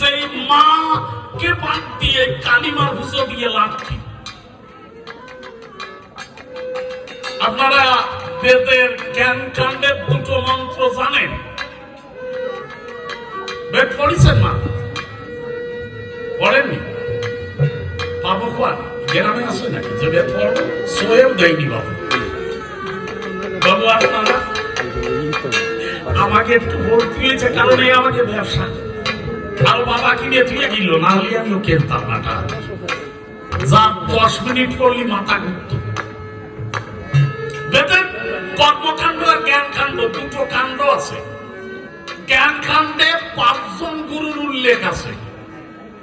সেই মাকে বাদ দিয়ে কালিমা ভুজো দিয়ে লাভ কি? আপনারা বেদের জ্ঞান কাণ্ডের দুটো মন্ত্র জানেন? বেদ পড়েছেন না পড়েননি? পাবো কোয়ান গ্রামে আছে নাকি? যে বেদ পড়ব সোয়েও দেয়নি বাবু। বাবু আপনারা, আমাকে একটু ভোট দিয়েছে, কারণ আমাকে ব্যবসা। কারও বাবা কিনে তুলে দিল, না হলে আমিও কিনতাম না টাকা। যা দশ মিনিট পড়লি, মাথা ঘুরত। বেদের কর্মকাণ্ড আর জ্ঞান কাণ্ড, দুটো কাণ্ড আছে। জ্ঞান কাণ্ডে পাঁচজন গুরুর উল্লেখ আছে।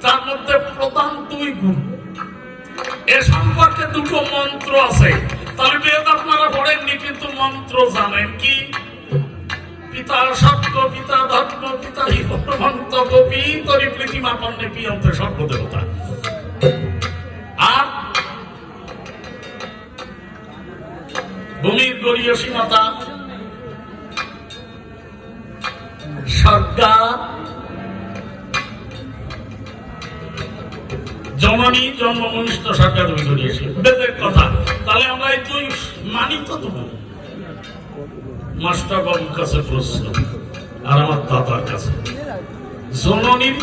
তার মধ্যে প্রধান দুই গুরু। এ সম্পর্কে দুটো মন্ত্র আছে। তাহলে বেদ আপনারা পড়েননি, কিন্তু মন্ত্র জানেন কি? পিতা সত্য পিতা ধর্ম পিতা হিমন্ত গোপী তরি সর্গা জননী জন্মমনিষ্ঠ সরকার তুমি করিয়েছি বেদের কথা। তাহলে আমরা এই দুই মানি তো দেবো। মাস্টার বাবুর কাছে প্রশ্ন। আর আমার দাদার কাছে।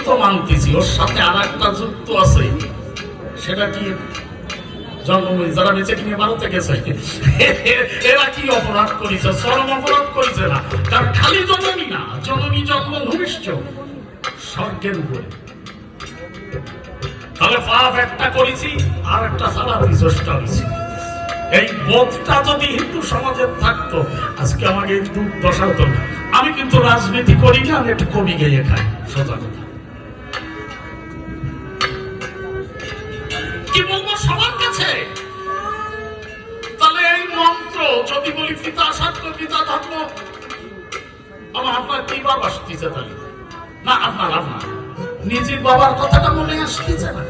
তো মানতেছি ওর সাথে আর একটা যুক্ত আছে। সেটা কি? জন্মভূমি যারা বেঁচে কিনে ভারতে গেছে, এরা কি অপরাধ করেছে? চরম অপরাধ করেছে না? খালি জননী না, জননী স্বর্গের উপরে। তাহলে পাপ একটা করেছি, আর একটা সালাতি চেষ্টা করেছি। এই বোধটা যদি হিন্দু সমাজে থাকতো, আজকে আমাকে দুর্দশা হতো না আমি কিন্তু রাজনীতি করি না, আমি একটু কবি গেয়ে খাই। সোজা কথা। কি বলব সবার কাছে? তাহলে এই মন্ত্র, যদি বলি পিতা সত্য, পিতা ধর্ম, আমার আপনার কি বাবা তাহলে? না, আপনার আপনার। নিজের বাবার কথাটা মনে আসতেছে না।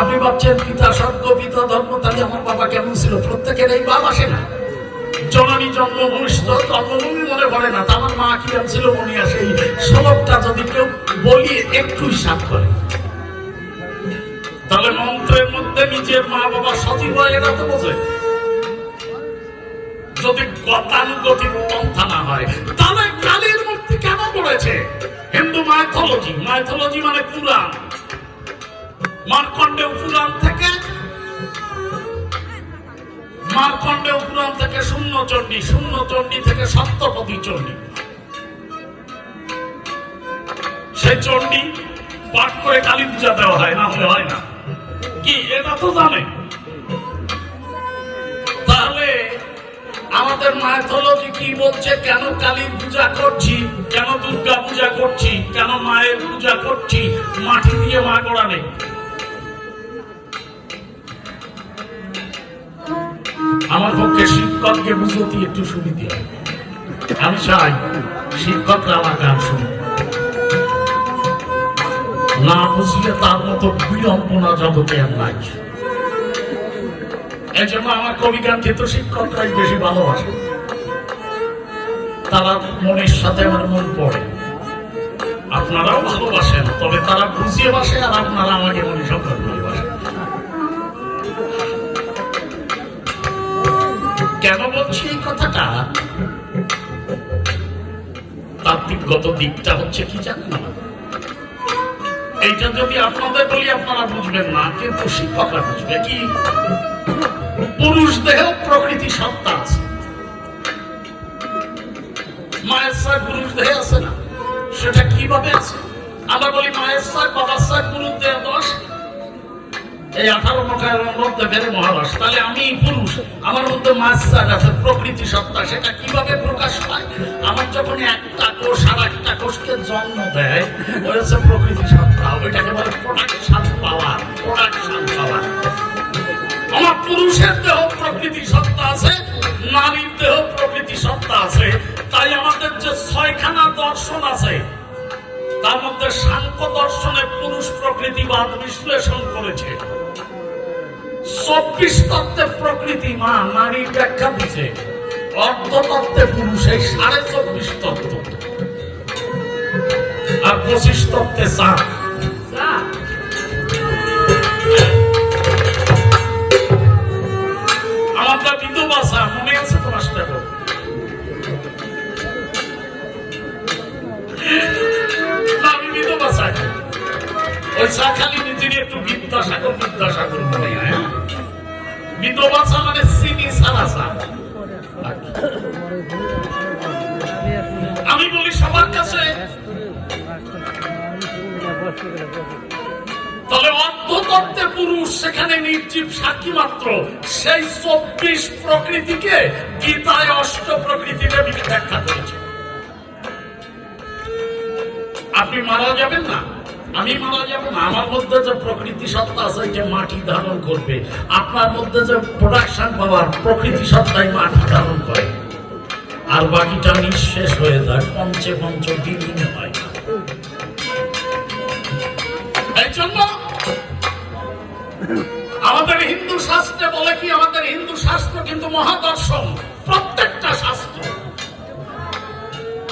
আপনি ভাবছেন পিতা স্বর্গ পিতা ধর্ম, তাহলে আমার বাবা কেমন ছিল? প্রত্যেকের এই বাবা সে না। মনে পড়ে না, তা আমার মা ছিল মনে এই সবকটা যদি কেউ বলি একটু হিসাব করে। তাহলে মন্ত্রের মধ্যে নিজের মা বাবা সজীব হয়, এরা তো বোঝে। যদি গতানুগতিক পন্থা না হয়, তাহলে কালীর মূর্তি কেন পড়েছে? হিন্দু মাইথোলজি মাইথোলজি মানে পুরাণ। মার্কণ্ডেয় পুরাণ থেকে মার্কণ্ডেয় পুরাণ থেকে শূন্য চণ্ডী শূন্য চণ্ডী থেকে সপ্তপদী চণ্ডী। সেই চণ্ডী পাঠ করে কালী পূজা দেওয়া হয়, না হলে হয় না? কি, এটা তো জানে। তাহলে আমাদের মাইথোলজি কি বলছে, কেন কালীর পূজা করছি, কেন দুর্গা পূজা করছি, কেন মায়ের পূজা করছি, মাটি দিয়ে মা গড়া নেই আমার পক্ষে শিক্ষককে বুঝতে একটু সুবিধে হয় আমি চাই শিক্ষকরা আমার গান শুনে না বুঝলে তার মতো বিড়ম্বনা জগতে আর নাই। এই জন্য আমার কবি গান কিন্তু শিক্ষকরাই বেশি ভালোবাসে। তারা মনের সাথে আমার মন পড়ে। আপনারাও ভালোবাসেন, তবে তারা বুঝিয়ে বাসে আর আপনারা আমাকে মনে সন্তান কেন বলছি এই কথাটা? তাত্ত্বিকগত দিকটা হচ্ছে কি জানেন? এইটা যদি আপনাদের বলি, আপনারা বুঝবেন না, কিন্তু শিক্ষকরা বুঝবে কি? পুরুষ দেহ প্রকৃতি সত্তা আছে। মায়ের সার পুরুষ দেহে আছে না? সেটা কীভাবে আছে? আমরা বলি, মায়ের সার বাবার সার পুরুষ দেহ এই আঠারো মকার মধ্যে বেড়ে মহারাজ তাহলে আমি পুরুষ, আমার মধ্যে মাছ চার আছে, প্রকৃতি সত্তা, সেটা কীভাবে প্রকাশ পায় আমার যখন একটা কোষ আর একটা কোষকে জন্ম দেয়, ওই হচ্ছে প্রকৃতি সত্তা। ওইটাকে বলে প্রোডাকশন পাওয়ার প্রোডাকশন পাওয়ার। আমার পুরুষের দেহ প্রকৃতি সত্তা আছে, নারীর দেহ প্রকৃতি সত্তা আছে। তাই আমাদের যে ছয়খানা দর্শন আছে, তার মধ্যে সাংখ্য দর্শনে পুরুষ প্রকৃতিবাদ বিশ্লেষণ করেছে। চব্বিশ তত্ত্বে প্রকৃতি মা নারী ব্যাখ্যা দিছে অর্ধ তত্ত্বে পুরুষ এই সাড়ে চব্বিশ তত্ত্ব। আর পঁচিশ তত্ত্বে চা। আমাদের বিধবা চা মনে আছে তোমার সাথে? আমি বিধবা চা ওই চা খালি নিজেরই একটু বিদ্যাসাগর বিদ্যাসাগর মনে হয়? বিধবা চা মানে আমি বলি সবার কাছে। তবে অর্ধতত্ত্বে পুরুষ, সেখানে নির্জীব সাক্ষী মাত্র। সেই চব্বিশ প্রকৃতিকে গীতায় অষ্ট প্রকৃতিতে ব্যাখ্যা করেছে। আপনি মারা যাবেন না। আমি বলা যাব আমার মধ্যে যে প্রকৃতি সত্তা আছে যে মাটি ধারণ করবে। আপনার মধ্যে যে প্রোডাকশন পাওয়ার প্রকৃতি সত্তাই মাটি ধারণ করে। আর বাকিটা নিঃশেষ হয়ে যায়, পঞ্চে পঞ্চ বিলীন হয়। এই জন্য আমাদের হিন্দু শাস্ত্রে বলে কি, আমাদের হিন্দু শাস্ত্র কিন্তু মহাদর্শন, প্রত্যেকটা শাস্ত্র।